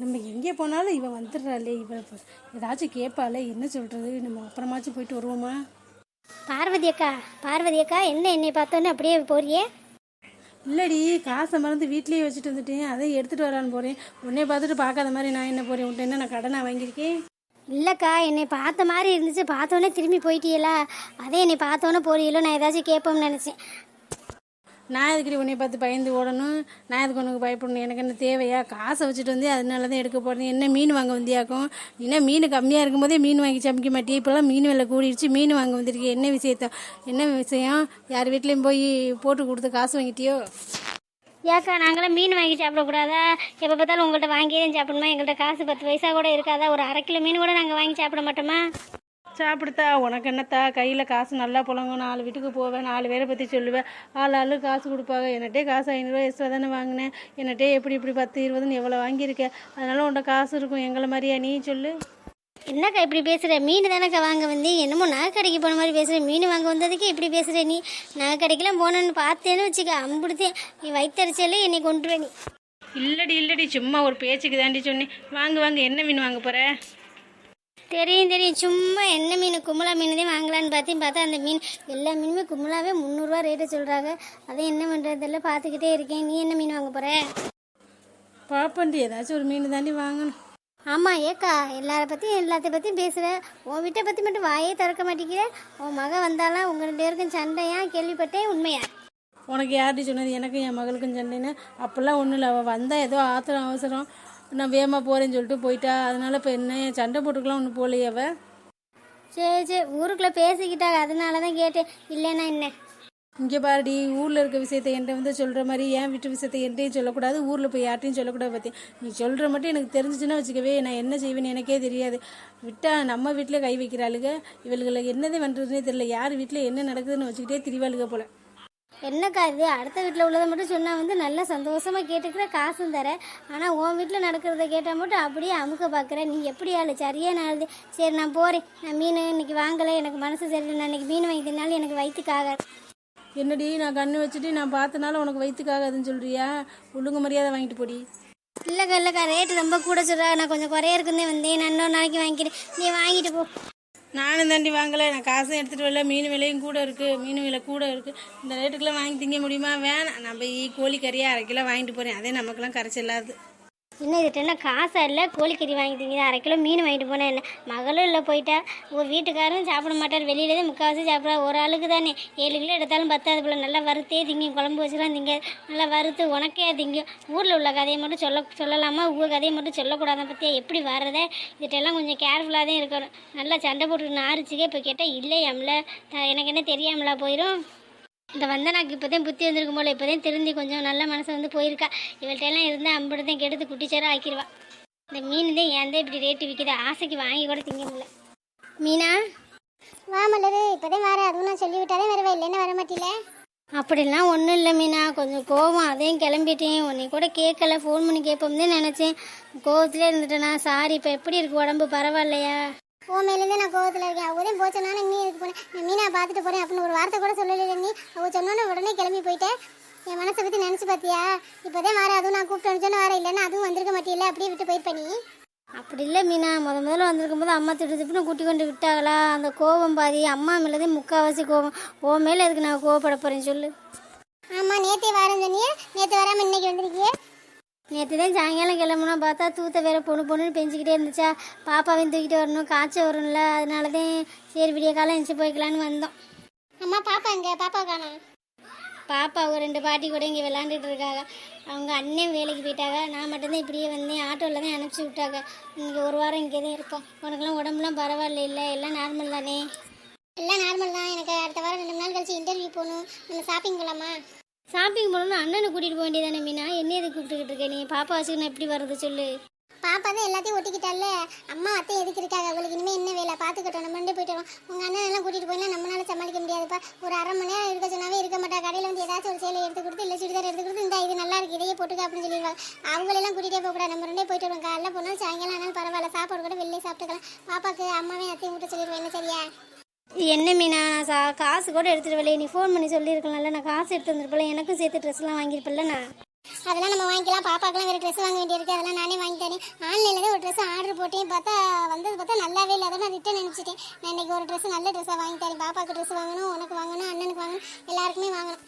நம்ம எங்கே போனாலும் இவன் வந்துடுறாளே இவன் ஏதாச்சும் கேட்பாளே என்ன சொல்கிறது நம்ம அப்புறமாச்சும் போயிட்டு வருவோமா? பார்வதி அக்கா பார்வதி அக்கா என்ன என்னை பார்த்தோன்னே அப்படியே போறியே? இல்லடி காசை மறந்து வீட்லேயே வச்சுட்டு வந்துட்டேன். அதை எடுத்துகிட்டு வரான்னு போகிறேன் உன்னை பார்த்துட்டு பார்க்காத மாதிரி நான் என்ன போகிறேன் உன்ட்ட என்ன நான் கடனை வாங்கியிருக்கேன்? இல்லைக்கா என்னை பார்த்த மாதிரி இருந்துச்சு. பார்த்தோன்னே திரும்பி போயிட்டீங்களா அதே என்னை பார்த்தோன்னே போறீங்களோ நான் ஏதாச்சும் கேட்போம்னு நினச்சேன். நான் எதுக்கடி உன்னை பார்த்து பயந்து ஓடணும்? நான் எதுக்கு உனக்கு பயப்படணும்? எனக்கு என்ன தேவையா? காசை வச்சுட்டு வந்து அதனால தான் எடுக்க போகிறேன் என்ன மீன் வாங்க வந்தியாக்கும்? ஏன்னா மீன் கம்மியாக இருக்கும்போதே மீன் வாங்கி சமைக்க மாட்டேன் இப்போல்லாம் மீன் விலை கூடிடுச்சு மீன் வாங்க வந்திருக்கே என்ன விஷயத்த? என்ன விஷயம்? யார் வீட்லேயும் போய் போட்டு கொடுத்து காசு வாங்கிட்டியோ? ஏக்கா நாங்களாம் மீன் வாங்கி சாப்பிடக்கூடாதா? எப்போ பார்த்தாலும் உங்கள்கிட்ட வாங்கி தான் சாப்பிடணுமா? எங்கள்கிட்ட காசு பத்து பைசா கூட இருக்காதா? ஒரு அரை கிலோ மீன் கூட நாங்கள் வாங்கி சாப்பிட மாட்டோமா? சாப்பிடுத்தா உனக்கு என்னத்தா? கையில் காசு நல்லா புழங்கும். நாலு வீட்டுக்கு போவேன் நாலு பேரை பற்றி சொல்லுவேன். ஆள் ஆளு காசு கொடுப்பாங்க. என்னட்டே காசு ஐநூறுரூவா எக்ஸ்ட்ரா தானே வாங்கினேன். என்னட்டே எப்படி இப்படி பத்து இருபதுன்னு எவ்வளோ வாங்கியிருக்கேன் அதனால உன்ட்ட காசு இருக்கும். எங்களை மாதிரியா? நீ சொல்லு. என்னக்கா இப்படி பேசுகிற மீன் தானக்கா வாங்க வந்து என்னமோ நகை கடைக்கு போன மாதிரி பேசுகிற மீன் வாங்க வந்ததுக்கு இப்படி பேசுகிற நீ. நகை கடைக்கெல்லாம் போனேன்னு பார்த்தேன்னு வச்சுக்க அம்புடுத்தேன். நீ வயிற்றுச்சலே என்னை கொண்டுருவே நீ. இல்லடி இல்லடி. சும்மா ஒரு பேச்சுக்கு தாண்டி சொன்னேன். வாங்க வாங்க. என்ன மீன் வாங்க போற? தெரியும் தெரியும். சும்மா என்ன மீன்? கும்பலா மீன் தான் வாங்கலான்னு பார்த்தேன். பார்த்தா அந்த மீன் எல்லா மீனுமே கும்பலாவே முந்நூறுரூவா ரேட்டு சொல்கிறாங்க அதை என்ன பண்ணுறதில்ல பார்த்துக்கிட்டே இருக்கேன். நீ என்ன மீன் வாங்க போகிற பாப்பண்டி ஏதாச்சும் ஒரு மீன் தாண்டி வாங்கணும். ஆமாம் ஏக்கா. எல்லார பற்றியும் எல்லாத்த பற்றியும் பேசுகிற உன் வீட்டை பற்றி மட்டும் வாயே திறக்க மாட்டேங்கிற. உன் மக வந்தாலாம் உங்க ரெண்டு பேருக்கும் சண்டையா கேள்விப்பட்டேன் உண்மையா? உனக்கு யார்டி சொன்னது? எனக்கும் என் மகளுக்கும் சண்டைன்னு. அப்போல்லாம் ஒன்றும் இல்லை. அவள் வந்தால் ஏதோ ஆத்திரம் அவசரம். நான் வேகமாக போகிறேன்னு சொல்லிட்டு போயிட்டா. அதனால இப்போ என்ன சண்டை போட்டுக்கலாம் ஒன்றும் போகலையே அவள் சரி சரி. ஊருக்குள்ளே பேசிக்கிட்டாங்க அதனால தான் கேட்டேன். இல்லைன்னா என்ன? இங்கே பாருடி ஊரில் இருக்க விஷயத்தை என்கிட்ட வந்து சொல்கிற மாதிரி என் வீட்டு விஷயத்தை என்கிட்டையும் சொல்லக்கூடாது ஊரில் போய் யார்ட்டையும் சொல்லக்கூடாது பற்றி நீ சொல்கிற மட்டும் எனக்கு தெரிஞ்சிச்சுன்னா வச்சுக்கவே நான் என்ன செய்வேன்னு எனக்கே தெரியாது. விட்டா நம்ம வீட்டில் கை வைக்கிறாளுங்க இவளுகளை என்னதே பண்ணுறதுனே தெரியல. யார் வீட்டில் என்ன நடக்குதுன்னு வச்சுக்கிட்டே திரிவாளுக போல. என்னக்கா இது? அடுத்த வீட்டில் உள்ளதை மட்டும் சொன்னால் வந்து நல்லா சந்தோஷமாக கேட்டுக்கிற காசும் தர. ஆனால் உன் வீட்டில் நடக்கிறத கேட்டால் மட்டும் அப்படியே அமுக்க பார்க்குற நீ எப்படி ஆளு? சரியான ஆளுது சரி நான் போகிறேன் நான் மீன் இன்னைக்கு வாங்கலை. எனக்கு மனசு சரியில்லை. நான் இன்னைக்கு மீன் வாங்கி தின்னாலும் எனக்கு வயிற்றுக்காக என்னடி நான் கண்ணு வச்சுட்டு நான் பார்த்தனால உனக்கு வயிற்றுக்காகாதுன்னு சொல்கிறியா ஒழுங்கு மரியாதை வாங்கிட்டு போடி. இல்லைக்கா இல்லைக்கா. ரேட்டு ரொம்ப கூட சொல்கிறா நான் கொஞ்சம் குறைய இருக்குன்னே வந்தேன். நான் இன்னொரு நாளைக்கு வாங்கிக்கிறேன். நீ வாங்கிட்டு போ. நானும் தாண்டி வாங்கலை. நான் காசும் எடுத்துகிட்டு வரல. மீன் விலையும் கூட இருக்குது மீன் விலை கூட இருக்குது இந்த ரேட்டுக்கெல்லாம் வாங்கி திங்க முடியுமா? வேணாம். நம்ம போய் கோழி அரை கிலோ வாங்கிட்டு போகிறேன் அதே நமக்கெல்லாம் கரைச்சி இல்லாது. இன்னும் இதுட்டு என்ன காசா இல்லை? கோழிக்கறி வாங்கிட்டீங்க அரை கிலோ மீன் வாங்கிட்டு போனேன் என்ன? மகளும் இல்லை போயிட்டா. உங்கள் வீட்டுக்காரரும் சாப்பிட மாட்டார் வெளியில தான் முக்கால்வாசி சாப்பிட்றா. ஒரு ஆளுக்கு தானே. ஏழு கிலோ எடுத்தாலும் பத்தாது போல. நல்லா வறுத்தே திங்க குழம்பு வச்சுலாம் திங்க. நல்லா வறுத்து உனக்கே திங்க. ஊரில் உள்ள கதையை மட்டும் சொல்ல சொல்லலாமா? உங்கள் கதையை மட்டும் சொல்லக்கூடாத பற்றியா எப்படி வர்றதே? இதுட்டெல்லாம் கொஞ்சம் கேர்ஃபுல்லாக தான் இருக்கணும். நல்லா சண்டை போட்டு நாரிச்சுக்கே இப்போ கேட்டால் இல்லையாம்ல. த- எனக்கு என்ன தெரியாமலா போயிடும் இந்த வந்தனாக்கு இப்போதான் புத்தி வந்திருக்கும் போல இப்போதான் திருந்தி கொஞ்சம் நல்ல மனசு வந்து போயிருக்கா. இவள்கிட்ட எல்லாம் இருந்து அம்படுதான் கெடுத்து குட்டிச்சாரா ஆக்கிடுவா இந்த மீன் தான் ஏன் தான் இப்படி ரேட்டு விற்கிது ஆசைக்கு வாங்கி கூட திங்க முடியல. மீனா? வா மலரு இப்போதான் வர. அதுவும் நான் சொல்லி விட்டாலே வருவா இல்லைன்னா வர மாட்டில அப்படிலாம் ஒன்றும் இல்லை மீனா. கொஞ்சம் கோவம். அதையும் கிளம்பிட்டேன். உன்னை கூட கேட்கல. ஃபோன் பண்ணி கேட்போம் தான் நினச்சேன். கோவத்திலே இருந்துட்டேனா? சாரி இப்போ எப்படி இருக்கு உடம்பு? பரவாயில்லையா? ஓ மேலேருந்து நான் கோவத்தில் இருக்கேன். அவரையும் போச்சோன்னா நீ இதுக்கு போனேன் நான் மீனா பார்த்துட்டு போகிறேன் அப்படின்னு ஒரு வார்த்தை கூட சொல்லலை நீ. அவ சொன்னோன்னே உடனே கிளம்பி போயிட்டேன் என் மனசை பற்றி நினச்சி பார்த்தியா இப்போதான் வர அதுவும் நான் கூப்பிட்டு அனுப்பிச்சோன்னு வர இல்லைன்னா அதுவும் வந்திருக்க மாட்டியில்ல அப்படியே விட்டு போயிருப்ப நீ அப்படி இல்லை மீனா. முத முதல்ல வந்திருக்கும் போது அம்மா திட்டு திட்டுன்னு கூட்டி கொண்டு விட்டாங்களா? அந்த கோபம் பாதி. அம்மா மேலதே முக்கால்வாசி கோபம். ஓ மேலே எதுக்கு நான் கோவப்பட போகிறேன் சொல்லு. ஆமாம் நேற்றே வரேன் சொன்னியே. நேற்று வராமல் இன்னைக்கு வந்திருக்கியே. நேற்று தான் சாயங்காலம் கிளம்புனா பார்த்தா தூத்த வேற பொண்ணு பொண்ணுன்னு பெஞ்சிக்கிட்டே இருந்துச்சா. பாப்பாவையும் தூக்கிட்டு வரணும் காய்ச்சல் வரும்ல. அதனால தான் சரி விடிய காலம் எழுந்துச்சு போய்க்கலான்னு வந்தோம். அம்மா பாப்பா எங்க? பாப்பா காணோம் பாப்பா ஒரு ரெண்டு பாட்டி கூட இங்கே விளாண்டுட்டு இருக்காங்க. அவங்க அண்ணன் வேலைக்கு போயிட்டாங்க. நான் மட்டும்தான் இப்படியே வந்தேன். ஆட்டோவில் தான் அனுப்பிச்சி விட்டாங்க. இங்கே ஒரு வாரம் இங்கே தான் இருக்கோம் உனக்கெல்லாம் உடம்புலாம் பரவாயில்ல இல்லை எல்லாம் நார்மல் தானே? எல்லாம் நார்மல் தான். எனக்கு அடுத்த வாரம் ரெண்டு நாள் கழிச்சு இன்டர்வியூ போகணும். நம்ம ஷாப்பிங் போகலாமா ஷாப்பிங் போகணும்னு அண்ணனை கூட்டிகிட்டு போக வேண்டியதானே மீனா? என்ன எதுக்கு கூப்பிட்டுக்கிட்டு இருக்க நீ? பாப்பா வச்சுக்கணும் எப்படி வர்றது சொல்லு. பாப்பா தான் எல்லாத்தையும் ஒட்டிக்கிட்டால அம்மா அத்தை எதுக்கு இருக்காங்க? அவளுக்கு இனிமே என்ன வேலை? பார்த்துக்கிட்டோம் நம்ம ரெண்டு போயிட்டு வரோம் உங்க அண்ணன் எல்லாம் கூட்டிட்டு போயினா நம்மளால சமாளிக்க முடியாதுப்பா. ஒரு அரை மணி நேரம் இருக்க சொன்னாவே இருக்க மாட்டா. கடையில வந்து ஏதாச்சும் ஒரு சேலை எடுத்து கொடுத்து இல்லை சுடிதார் எடுத்து கொடுத்து இந்த இது நல்லா இருக்கு இதையே போட்டுக்க அப்படின்னு சொல்லிடுவாங்க அவங்களெல்லாம் கூட்டிகிட்டே போகக்கூடாது நம்ம ரெண்டே போயிட்டு வரோம் காலைல போனாலும் சாயங்காலம் ஆனாலும் பரவாயில்ல. சாப்பாடு கூட வெளியே சாப்பிட்டுக்கலாம். பாப்பாக்கு அம்மாவே அத்தையும் கூட்ட சொல்லிடுவேன் என்ன சரியா? என்ன மீனா நான் சா காசு கூட எடுத்துகிட்டு வரலையே. நீ ஃபோன் பண்ணி சொல்லியிருக்கலாம்ல நான் காசு எடுத்து வந்திருப்பல எனக்கும் சேர்த்து ட்ரெஸ்லாம் வாங்கியிருப்பல நான். அதெல்லாம் நம்ம வாங்கிக்கலாம். பாப்பாக்கெல்லாம் வேறு ட்ரெஸ் வாங்க வேண்டியிருக்கு. அதெல்லாம் நானே வாங்கி தரேன். ஆன்லைனில் தான் ஒரு ட்ரெஸ் ஆர்டர் போட்டேன். பார்த்தா வந்தது பார்த்தா நல்லாவே இல்லை. அதை நான் ரிட்டன் அனுப்பிச்சிட்டேன். நான் இன்னைக்கு ஒரு ட்ரெஸ் நல்ல ட்ரெஸ்ஸாக வாங்கி தரேன். பாப்பாக்கு ட்ரெஸ் வாங்கணும் உனக்கு வாங்கணும் அண்ணனுக்கு வாங்கணும் எல்லாருக்குமே வாங்கணும்.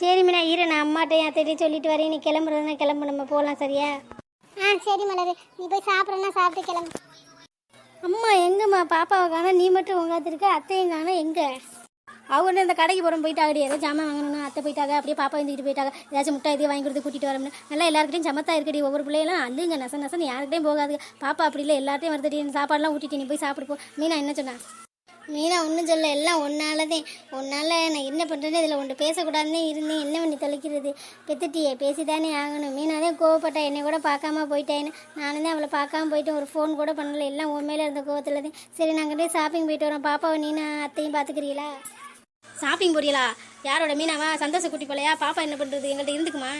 சரி மீனா இரு. நான் அம்மாட்ட என் அத்தைகிட்ட சொல்லிட்டு வரேன். நீ கிளம்புறதுனா கிளம்பு. நம்ம போகலாம் சரியா? ஆ சரி மலர். நீ போய் சாப்பிட்றேன்னா சாப்பிட்டு கிளம்பு. அம்மா எங்கம்மா? பாப்பாவை காணா நீ மட்டும் உங்காத்திருக்க அத்தையும் காணா எங்க? அவங்க இந்த கடைக்கு போகிறோம் போயிட்டாங்கடி. ஏதோ ஜாமான் வாங்கணும்னு அத்தை போயிட்டாங்க. அப்படியே பாப்பா வந்துக்கிட்டு போயிட்டாங்க. ஏதாச்சும் முட்டை இது வாங்கி கொடுத்து கூட்டிட்டு வரோம்னு. நல்லா எல்லாருக்கிட்டையும் சமத்தா இருக்கடி. ஒவ்வொரு பிள்ளையெல்லாம் அள்ளுங்க நச நசன்னு. யாருக்கிட்டையும் போகாது பாப்பா அப்படி இல்லை. எல்லாத்தையும் வருதுடி. சாப்பாடுலாம் ஊட்டிட்டு நீ போய் சாப்பிடுப்போம் மீனா என்ன சொன்னா? மீனா ஒன்றும் சொல்ல எல்லாம் ஒன்னாலதே ஒன்னால நான் என்ன பண்ணுறேன்னு இதில் ஒன்று பேசக்கூடாதுன்னே இருந்தேன். என்ன பண்ணி தொலைக்கிறது பெத்துட்டியே பேசிதானே ஆகணும். மீனாதே கோவப்பட்டா என்னை கூட பார்க்காம போயிட்டேன்னு நானும் தான் அவளை பார்க்காம போயிட்டேன் ஒரு ஃபோன் கூட பண்ணல. எல்லாம் உன் மேலே இருந்த கோவத்தில் தான் சரி நாங்கள் ஷாப்பிங் போயிட்டு வரோம். பாப்பாவை நீனா அத்தையும் பார்த்துக்கிறீங்களா? ஷாப்பிங் போறீங்களா? யாரோட மீனாவா? சந்தோஷ குட்டி போலையா பாப்பா என்ன பண்ணுறது எங்கள்கிட்ட இருந்துக்குமா?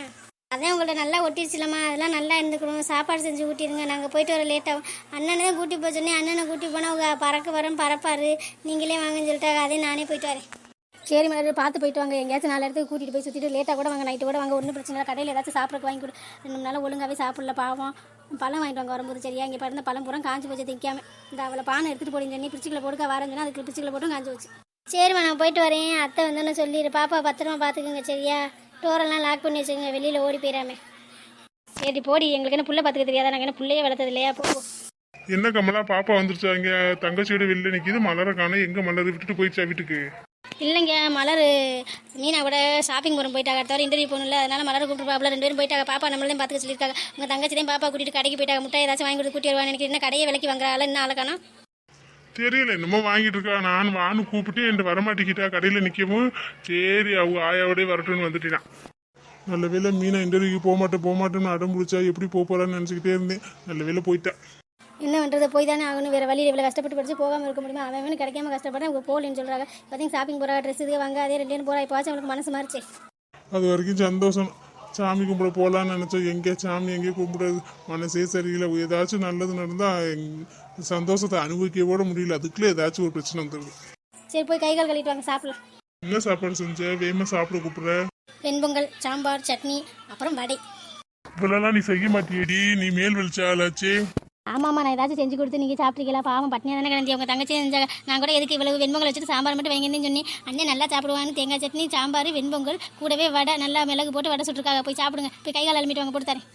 அதான் உங்கள்ட்ட நல்லா ஒட்டிடுச்சுலம்மா அதெல்லாம் நல்லா இருந்துக்கணும். சாப்பாடு செஞ்சு ஊட்டிடுங்க நாங்கள் போயிட்டு வர லேட்டாகும் அண்ணனை தான் கூட்டி போக சொன்னேன். அண்ணனை கூட்டி போனால் அவங்க பறக்க வரேன் பறப்பாரு. நீங்களே வாங்கன்னு சொல்லிட்டாங்க அதே நானே போயிட்டு வரேன். சரி மேடம் பார்த்து போயிட்டு வாங்க. எங்கேயாச்சும் நாலு இடத்துக்கு கூட்டிகிட்டு போய் சுற்றிட்டு லேட்டாக கூட வாங்க. நைட்டு கூட வாங்க. ஒன்றும் பிரச்சனை இல்லை. கடையில் ஏதாச்சும் சாப்பிட்றக்கு வாங்கி கொடு. ரெண்டு மூணு நாள் ஒழுங்காகவே சாப்பிடல பாவம். பழம் வாங்கிட்டு வாங்க வரும்போது. சரியா? இங்கே பிறந்த பழம் பூரா காஞ்சி போச்சு. திங்காம. இந்த அவளை பானை எடுத்துகிட்டு போடுங்க சொன்னி பிரிச்சுக்கில் போடுக்க வரேன்னு சொன்னா அதுக்கு பிரிச்சுக்கில் போட்டும் காஞ்சி போச்சு. சரிம்மா நான் போயிட்டு வரேன். அத்தை வந்தோன்னு சொல்லிடு. பாப்பா பத்திரமா பார்த்துக்குங்க. சரியா? டோரெல்லாம் லாக் பண்ணி வச்சுக்கோங்க. வெளியில் ஓடி போயிடாம சரி போடி. எங்களுக்கு என்ன புள்ள பார்த்துக்க தெரியாதா? நாங்கள் என்ன பிள்ளையே வளர்த்தது இல்லையா? போ. என்ன கமலா பாப்பா வந்துருச்சா? இங்க தங்கச்சியோட வெளில நிக்குது. மலரை காணோம். எங்க மலர்? விட்டுட்டு போயிடுச்சா வீட்டுக்கு? இல்லைங்க மலர். மீனா கூட ஷாப்பிங் போகிறோம் போயிட்டாங்க. அடுத்த வாரம் இன்டர்வியூ போகணும்ல. அதனால மலரை கூப்பிட்டு ரெண்டு பேரும் போயிட்டாங்க. பாப்பா நம்மளையும் பார்த்துக்க சொல்லியிருக்காங்க. உங்கள் தங்கச்சி தான் பாப்பா கூட்டிட்டு கடைக்கு போயிட்டாங்க. முட்டை ஏதாச்சும் வாங்கி கொடுத்து கூட்டி வருவான்னு எனக்கு என்ன கடையை விலைக்கு வாங்குறாள்? என்ன ஆளக்கானா தெரியல என்னமோ வாங்கிட்டு இருக்கா நான் வான்னு கூப்பிட்டு என் வரமாட்டிக்கிட்டா கடையில நிக்கவும். சரி அவங்க ஆயாவோடய வரட்டும்னு வந்துட்டான். நல்ல வேளை மீனா இன்டர்வியூக்கு போக மாட்டேன் போக மாட்டேன்னு அடம் பிடிச்சா எப்படி போக போறான்னு நினச்சிக்கிட்டே இருந்தேன். நல்ல வேளை போயிட்டா. என்ன பண்ணுறது போய் தானே ஆகணும். வேறு வழியில் இவ்வளோ கஷ்டப்பட்டு படிச்சு போகாமல் இருக்க முடியுமா? அவன் கிடைக்காம கஷ்டப்படுறேன். அவங்க போகலன்னு சொல்கிறாங்க பார்த்தீங்க ஷாப்பிங் போகிறா ட்ரெஸ் இது வாங்க அதே ரெண்டு போகிறா இப்போ அவனுக்கு மனசு மாறிச்சு. அது வரைக்கும் சந்தோஷம். சாமி கும்பிட போகலான்னு நினச்சோம் எங்கே சாமி எங்கேயும் கும்பிடாது மனசே சரியில்லை. ஏதாச்சும் நல்லது நடந்தால் சந்தோஷத்தை அனுபவிக்க கூட முடியல. அதுக்குள்ளே ஏதாச்சும் ஒரு பிரச்சனை வந்துடுது சரி போய் கை கால் கழுவிட்டு வாங்க சாப்பிடலாம். என்ன சாப்பாடு செஞ்ச? வேகமா சாப்பிட கூப்பிடுற? வெண்பொங்கல் சாம்பார் சட்னி அப்புறம் வடை. இவ்வளோலாம் நீ செய்ய மாட்டியடி. நீ மேல் வெளிச்சாலாச்சே ஆமாம்மா நான் ஏதாச்சும் செஞ்சு கொடுத்து நீங்கள் சாப்பிட்டீங்களா? பாவம் பட்னியாக தானே கிடந்தி. உங்கள் தங்கச்சி செஞ்சாங்க. நான் கூட எதுக்கு இவ்வளவு வெண்பொங்கல் வச்சுட்டு சாம்பார் மட்டும் வைங்கன்னு சொன்னி அண்ணன் நல்லா சாப்பிடுவான்னு. தேங்காய் சட்னி சாம்பார் வெண்பொங்கல் கூடவே வடை நல்லா மிளகு போட்டு வடை சுட்டுருக்காங்க. போய் சாப்பிடுங்க. போய் கை கால் அலமிட்டு வாங்க போட்டு தரேன்.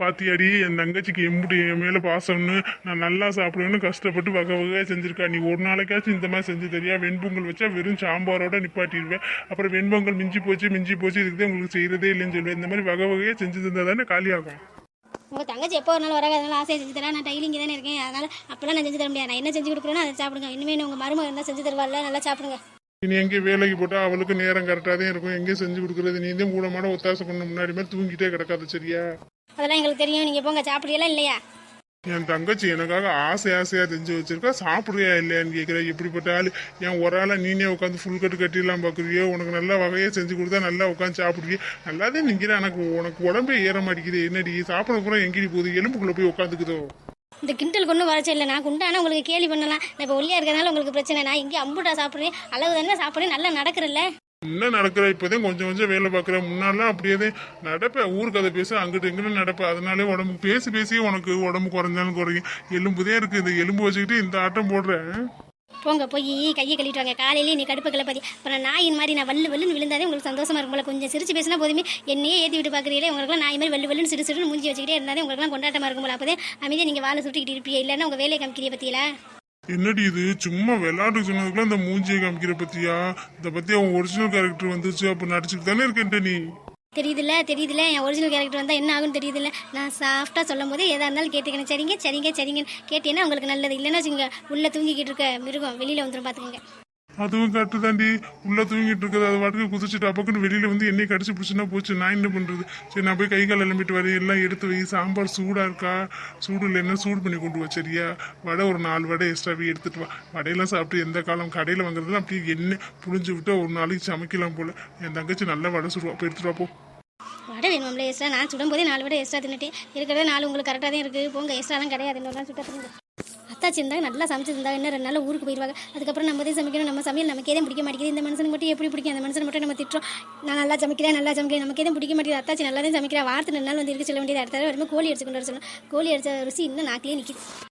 பாத்தியாடி என் தங்கச்சிக்கு எம்புட்டு என் மேல பாசம்னு நான் நல்லா சாப்பிடுவேன்னு கஷ்டப்பட்டு வகை வகையா செஞ்சிருக்கா. நீ ஒரு நாளைக்காச்சும் இந்த மாதிரி செஞ்சு தெரியா? வெண்பொங்கல் வச்சா வெறும் சாம்பாரோட நிப்பாட்டிடுவேன். அப்புறம் வெண்பொங்கல் மிஞ்சி போச்சு மிஞ்சி போச்சு இதுக்கு தான் உங்களுக்கு செய்யறதே இல்லைன்னு சொல்லுவேன். இந்த மாதிரி வகை வகையா செஞ்சு தந்தா தானே காலியாகும். உங்கள் தங்கச்சி எப்போ ஒரு நாள் வராங்க அதனால ஆசையை செஞ்சு தரேன் நான் டெய்லி இங்கே தானே இருக்கேன். அதனால் அப்போலாம் நான் செஞ்சு தர முடியாது. நான் என்ன செஞ்சு கொடுக்குறேனோ அதை சாப்பிடுங்க. இனிமேல் உங்கள் மருமக இருந்தால் செஞ்சு தருவாள்ல. நல்லா சாப்பிடுங்க. நீ எங்கே வேலைக்கு போட்டா அவளுக்கு நேரம் கரெக்டாக தான் இருக்கும். எங்கேயும் செஞ்சு கொடுக்குறது நீ தான் கூட மாட ஒத்தாசை பண்ண முன்னாடி மாதிரி தூங்கிட்டே கிடக்காது சரியா? அதெல்லாம் எங்களுக்கு தெரியும். நீங்கள் போங்க சாப்பிடுறீங்களா இல்லையா? என் தங்கச்சி எனக்காக ஆசை ஆசையா செஞ்சு வச்சிருக்கா. சாப்பிடுறியா இல்லையான்னு கேட்குற எப்படிப்பட்ட ஆள். என் ஒரு ஆளா நீனே உட்காந்து ஃபுல் கட்டு கட்டிடலாம் பார்க்குறியோ உனக்கு நல்லா வகையாக செஞ்சு கொடுத்தா நல்லா உட்காந்து சாப்பிடுறியே. நல்லாதே நிற்கிற எனக்கு உனக்கு உடம்பே ஏற மாட்டேங்குது. என்னடி? சாப்பிட பூரா எங்கடி போகுது? எலும்புக்குள்ளே போய் உட்காந்துக்குதோ? இந்த கிண்டல் கொண்டு வரச்சே இல்லை நான் குண்டானா உங்களுக்கு கேலி பண்ணலாம். நான் இப்போ ஒல்லியாக இருக்கிறதுனால உங்களுக்கு பிரச்சனை. நான் இங்கே அம்புட்டா சாப்பிட்றேன். அளவு தானே சாப்பிட்றேன். நல்லா நடக்கிறல்ல. என்ன நடக்கிற இப்போதான் கொஞ்சம் கொஞ்சம் வேலை பார்க்குற முன்னாடிலாம் அப்படியே நடப்பேன். ஊருக்கு அதை பேச அங்கிட்டு இங்கிட்டு நடப்பேன். அதனாலே உடம்பு பேசி பேசி உனக்கு உடம்பு குறைஞ்சாலும் குறையும். எலும்புதே இருக்கு இந்த எலும்பு வச்சுக்கிட்டு இந்த ஆட்டம் போடுறேன். போங்க போய். கையை கழிட்டு வாங்க. காலையிலேயே நீ கடுப்பு கிளப்பாதி. அப்புறம் நாயின் மாதிரி நான் வல்லு வல்லுன்னு விழுந்தாதே உங்களுக்கு சந்தோஷமா இருக்கும் போல. கொஞ்சம் சிரிச்சு பேசினா போதுமே. என்னையே ஏற்றி விட்டு பார்க்குறீங்களே உங்களுக்குலாம் நாய் மாதிரி வல்லு வல்லுன்னு சிறு சிறுன்னு மூஞ்சி வச்சுக்கிட்டே இருந்தாலே உங்களுக்குலாம் கொண்டாட்டமா இருக்கும் போல. அப்போதே அமைதியாக நீங்கள் வாழை சுட்டிக்கிட்டு இருப்பீங்க. இல்லைன்னா உங்கள் வேலையை காமிக்கிறீங்க பற்றியில என்னடி இது? சும்மா விளையாட்டு சொன்னதுக்குலாம் இந்த மூஞ்சியை காமிக்கிற பத்தியா? இதை பத்தி அவன் ஒரிஜினல் கேரக்டர் வந்துச்சு அப்ப நடிச்சுட்டு தானே இருக்கேன்ட்ட நீ. தெரியுதுல்ல தெரியுதுல்ல என் ஒரிஜினல் கேரக்டர் வந்தால் என்ன ஆகும்னு தெரியுதுல்ல. நான் சாஃப்டாக சொல்லும் போது எதாக இருந்தாலும் கேட்டுக்கணும். சரிங்க சரிங்க சரிங்கன்னு கேட்டீங்கன்னா உங்களுக்கு நல்லது. இல்லைன்னா வச்சுங்க உள்ளே தூங்கிக்கிட்டு இருக்க மிருகம் வெளியில் வந்துடும் பார்த்துக்கோங்க அதுவும் கட்டு தாண்டி உள்ள தூங்கிட்டு இருக்குது அது பாட்டுக்கு குதிச்சுட்டு அப்பக்குன்னு வெளியில வந்து என்னை கடிச்சு பிடிச்சுன்னா போச்சு. நான் என்ன பண்றது? சரி நான் போய் கை கால் எலும்பிட்டு வரேன். எல்லாம் எடுத்து வை. சாம்பார் சூடா இருக்கா? சூடு இல்லைன்னா சூடு பண்ணி கொண்டு வா சரியா? வடை ஒரு நாலு வடை எக்ஸ்ட்ராவே எடுத்துட்டு வா. வடையெல்லாம் சாப்பிட்டு எந்த காலம் கடையில் வாங்குறதுலாம் அப்படியே என்ன புழிஞ்சு விட்டு ஒரு நாளைக்கு சமைக்கலாம் போல. என் தங்கச்சி நல்லா வடை சுடுவா. போய் எடுத்துட்டு வா போ. வடை வேணும்ல எக்ஸ்ட்ரா நான் சுடும் போதே நாலு வடை எக்ஸ்ட்ரா தின்னுட்டு இருக்கிறதே நாலு உங்களுக்கு கரெக்டாக தான் இருக்குது போங்க எக்ஸ்ட்ராலாம் கிடையாது இன்னொரு சுட்ட அத்தாச்சி இருந்தாங்க நல்லா சமைச்சிருந்தாங்க இன்னும் ரெண்டு நாள் ஊருக்கு போயிடுவாங்க அதுக்கப்புறம் நம்ம தான் சமைக்கணும் நம்ம சமையல் நமக்கே தான் பிடிக்க மாட்டேங்குது. இந்த மனுஷனுக்கு மட்டும் எப்படி பிடிக்கும்? அந்த மனுஷனை மட்டும் நம்ம திட்டுறோம். நான் நல்லா சமைக்கிறேன் நல்லா சமைக்கிறேன் நமக்கே தான் பிடிக்க மாட்டேங்குது. அத்தாச்சி நல்லா தான் சமைக்கிறேன் வாரத்தில் ரெண்டு நாள் வந்து இருக்க சொல்ல வேண்டியது அடுத்த தடவை வரும்போது கோழி அடிச்சு கொண்டு வர சொல்லணும். கோழி அடிச்ச ருசி இன்னும் நாக்கிலே நிற்கிது